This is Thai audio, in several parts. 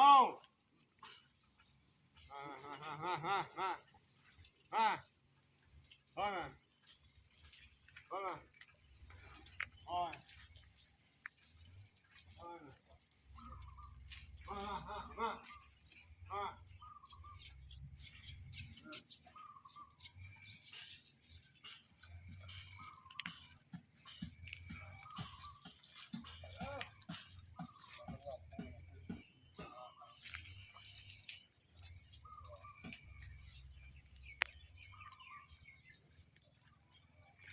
เอาฮ่าฮ่าฮ่าฮ่าฮ่าฮ่าฮ่าเอามาเอามาเอามาเอามาฮ่าฮ่าฮ่าฮ่า ส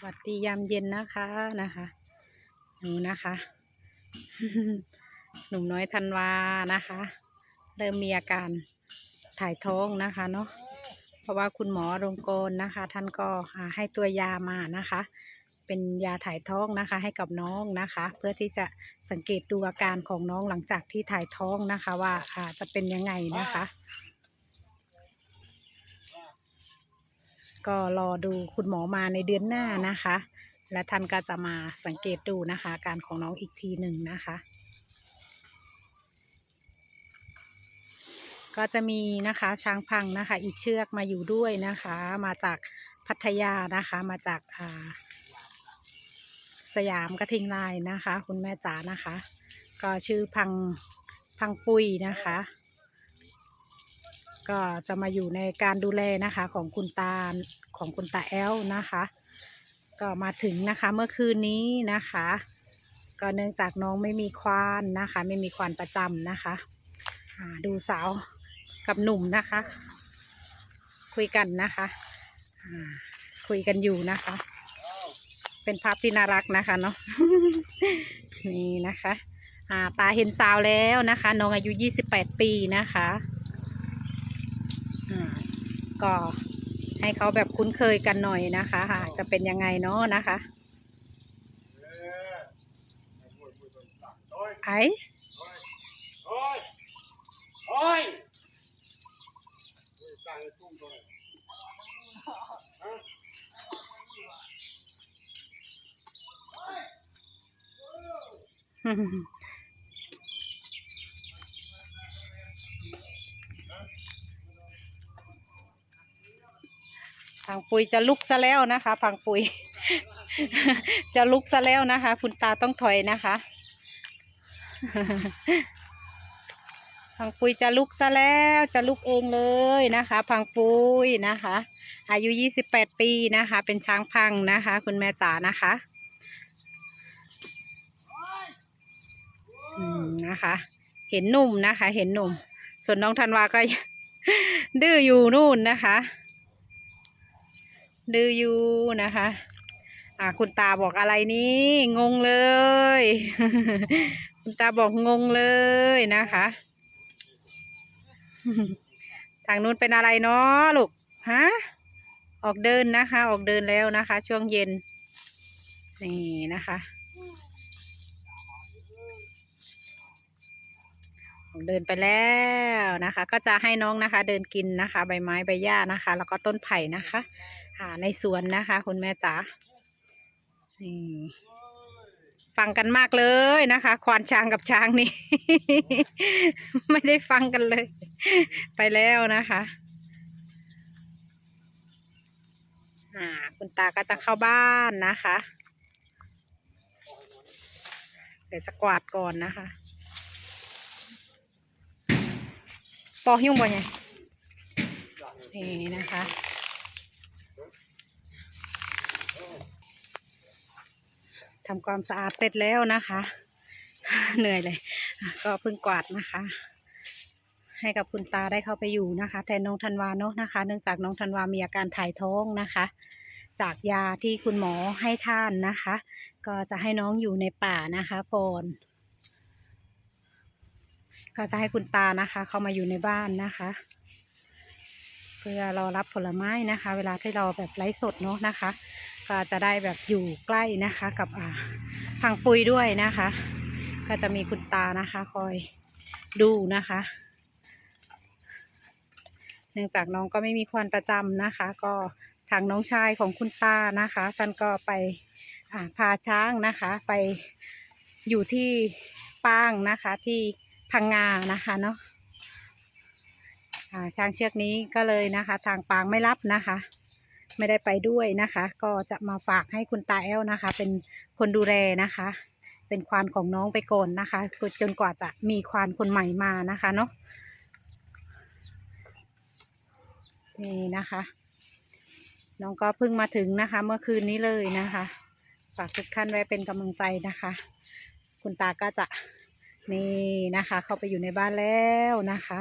วัสดียามเย็นนะคะนะคะ หนูนะคะ หนุ่มน้อยธันวานะคะ เริ่มมีอาการถ่ายท้องนะคะเนาะเพราะว่าคุณหมอรงกรนะคะ ท่านก็ให้ตัวยามานะคะ เป็นยาถ่ายท้องนะคะ ให้กับน้องนะคะ เพื่อที่จะสังเกตดูอาการของน้องหลังจากที่ถ่ายท้องนะคะ ว่าอ่าจะเป็นยังไงนะคะ ก็รอดูคุณหมอมาในเดือนหน้านะคะ และท่านก็จะมาสังเกตดูนะคะ การของน้องอีกทีหนึ่งนะคะ ก็จะมีนะคะช้างพังนะคะ อีกเชือกมาอยู่ด้วยนะคะ มาจากพัทยานะคะ มาจากอ่าสยามกระทิงลายนะคะ คุณแม่จ๋านะคะ ก็ชื่อพังพังปุยนะคะ ก็จะมาอยู่ในการดูแลนะคะของคุณตาของคุณตาแอลนะคะ ก็มาถึงนะคะเมื่อคืนนี้นะคะ ก็เนื่องจากน้องไม่มีควานนะคะ ไม่มีควานประจำนะคะดูสาวกับหนุ่มนะคะ คุยกันนะคะคุยกันอยู่นะคะ เป็นภาพที่น่ารักนะคะเนาะนี่นะคะ อ่าตาเห็นสาวแล้วนะคะ น้องอายุ 28 ปีนะคะ ก็ให้เขาแบบคุ้นเคยกันหน่อยนะคะค่ะจะเป็นยังไงเนาะนะคะเอโอ้ยโอ้ยโอ้ยไอ โอ้ยโอ้ยสั่งตุ้มตรงไหนฮะ พังปุยจะลุกซะแล้วนะคะ พังปุย จะลุกซะแล้วนะคะ คุณตาต้องถอยนะคะพังปุยจะลุกซะแล้วจะลุกเองเลยนะคะ พังปุยนะคะ อายุยี่สิบแปดปีนะคะ เป็นช้างพังนะคะ คุณแม่จ๋านะคะนะคะ เห็นหนุ่มนะคะ เห็นหนุ่ม ส่วนน้องธันวาก็ดื้ออยู่นู่นนะคะ ดื้ออยู่นะคะอ่าคุณตาบอกอะไรนี้งงเลย คุณตาบอกงงเลยนะคะ ทางนู้นเป็นอะไรเนาะลูกฮะออกเดินนะคะ ออกเดินแล้วนะคะ ช่วงเย็น นี่นะคะออกเดินไปแล้วนะคะ ก็จะให้น้องนะคะ เดินกินนะคะ ใบไม้ใบหญ้านะคะ แล้วก็ต้นไผ่นะคะ อ่าในสวนนะคะ คุณแม่จ๋าฟังกันมากเลยนะคะ ควานช้างกับช้างนี่ ไม่ได้ฟังกันเลย ไปแล้วนะคะอ่าคุณตาก็จะเข้าบ้านนะคะ เดี๋ยวจะกวาดก่อนนะคะ ปอหิ้วบ่ไงนี่นะคะ ทำความสะอาดเสร็จแล้วนะคะ เหนื่อยเลย ก็เพิ่งกวาดนะคะ ให้กับคุณตาได้เข้าไปอยู่นะคะ แทนน้องธันวาเนาะนะคะ เนื่องจากน้องธันวามีอาการถ่ายท้องนะคะ จากยาที่คุณหมอให้ท่านนะคะ ก็จะให้น้องอยู่ในป่านะคะก่อนก็จะให้คุณตานะคะ เข้ามาอยู่ในบ้านนะคะ เพื่อรอรับผลไม้นะคะ เวลาที่เราแบบไลฟ์สดเนาะนะคะ ก็จะได้แบบอยู่ใกล้นะคะ กับอ่าพังปุยด้วยนะคะ ก็จะมีคุณตานะคะ คอยดูนะคะ เนื่องจากน้องก็ไม่มีควานประจำนะคะ ก็ทางน้องชายของคุณตานะคะท่านก็ไปพาช้างนะคะ ไปอยู่ที่ปางนะคะที่พังงานะคะเนาะช้างเชือกนี้ก็เลยนะคะ ทางปางไม่รับนะคะ ไม่ได้ไปด้วยนะคะ ก็จะมาฝากให้คุณตาแอลนะคะ เป็นคนดูแลนะคะ เป็นควานของน้องไปก่อนนะคะจนกว่าจะมีควานคนใหม่มานะคะเนาะนี่นะคะ น้องก็เพิ่งมาถึงนะคะ เมื่อคืนนี้เลยนะคะฝากทุกท่านไว้เป็นกำลังใจนะคะ คุณตาก็จะนี่นะคะ เข้าไปอยู่ในบ้านแล้วนะคะ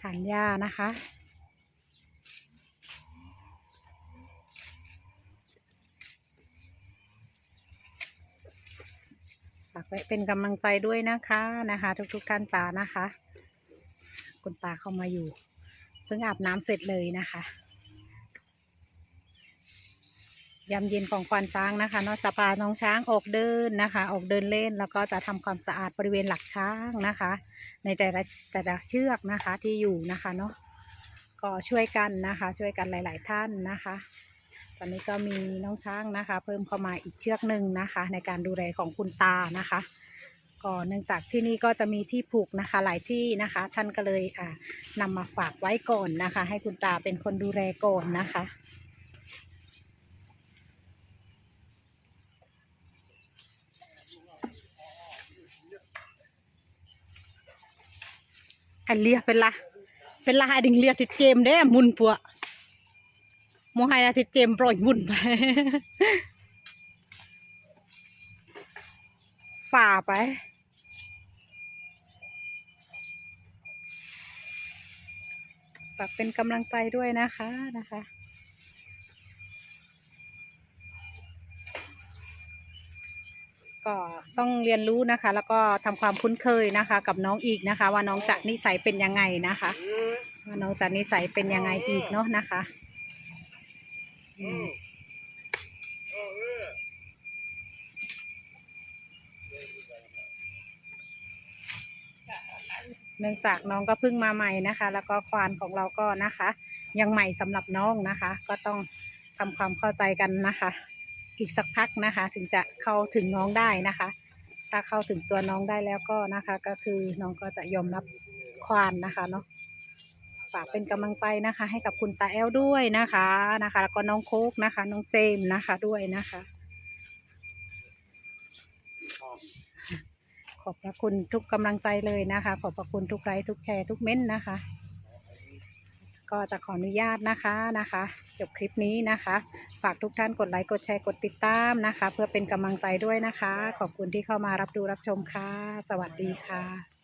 ทานหญ้านะคะ ฝากไว้เป็นกำลังใจด้วยนะคะนะคะ ทุกๆท่านตานะคะ คุณตาเข้ามาอยู่ เพิ่งอาบน้ำเสร็จเลยนะคะ ยามเย็นของควานช้างนะคะเนอกจากพาน้องช้างออกเดินนะคะ ออกเดินเล่นแล้วก็จะทำความสะอาดบริเวณหลักช้างนะคะ ในแต่ละแต่ละเชือกนะคะที่อยู่นะคะเนาะก็ช่วยกันนะคะ ช่วยกันหลาย ๆ ท่านนะคะ ตอนนี้ก็มีน้องช้างนะคะ เพิ่มเข้ามาอีกเชือกหนึ่งนะคะ ในการดูแลของคุณตานะคะก็เนื่องจากที่นี่ก็จะมีที่ผูกนะคะ หลายที่นะคะ ท่านก็เลยอ่านำมาฝากไว้ก่อนนะคะ ให้คุณตาเป็นคนดูแลก่อนนะคะ อันเลียเป็นละเป็นละไอ้ดิงเลียติดเจมเด้มุนปัวโมให้นะติดเจมปล่อยมุนไปฝ่าไปฝากเป็นกำลังใจด้วยนะคะนะคะ ต้องเรียนรู้นะคะ แล้วก็ทำความคุ้นเคยนะคะ กับน้องอีกนะคะ ว่าน้องจะนิสัยเป็นยังไงนะคะ ว่าน้องจะนิสัยเป็นยังไงอีกเนาะนะคะเนื่องจากน้องก็เพิ่งมาใหม่นะคะ แล้วก็ควานของเราก็นะคะ ยังใหม่สำหรับน้องนะคะ ก็ต้องทำความเข้าใจกันนะคะ อีกสักพักนะคะ ถึงจะเข้าถึงน้องได้นะคะ ถ้าเข้าถึงตัวน้องได้แล้วก็นะคะ ก็คือน้องก็จะยอมรับควานนะคะเนาะฝากเป็นกำลังใจนะคะ ให้กับคุณตาแอลด้วยนะคะนะคะ แล้วก็น้องโคกนะคะ น้องเจมนะคะด้วยนะคะ ขอบพระคุณทุกกำลังใจเลยนะคะ ขอบพระคุณทุกไลค์ทุกแชร์ทุกเม้นต์นะคะ ก็จะขออนุญาตนะคะนะคะ จบคลิปนี้นะคะ ฝากทุกท่านกดไลค์กดแชร์กดติดตามนะคะ เพื่อเป็นกำลังใจด้วยนะคะ ขอบคุณที่เข้ามารับดูรับชมค่ะ สวัสดีค่ะ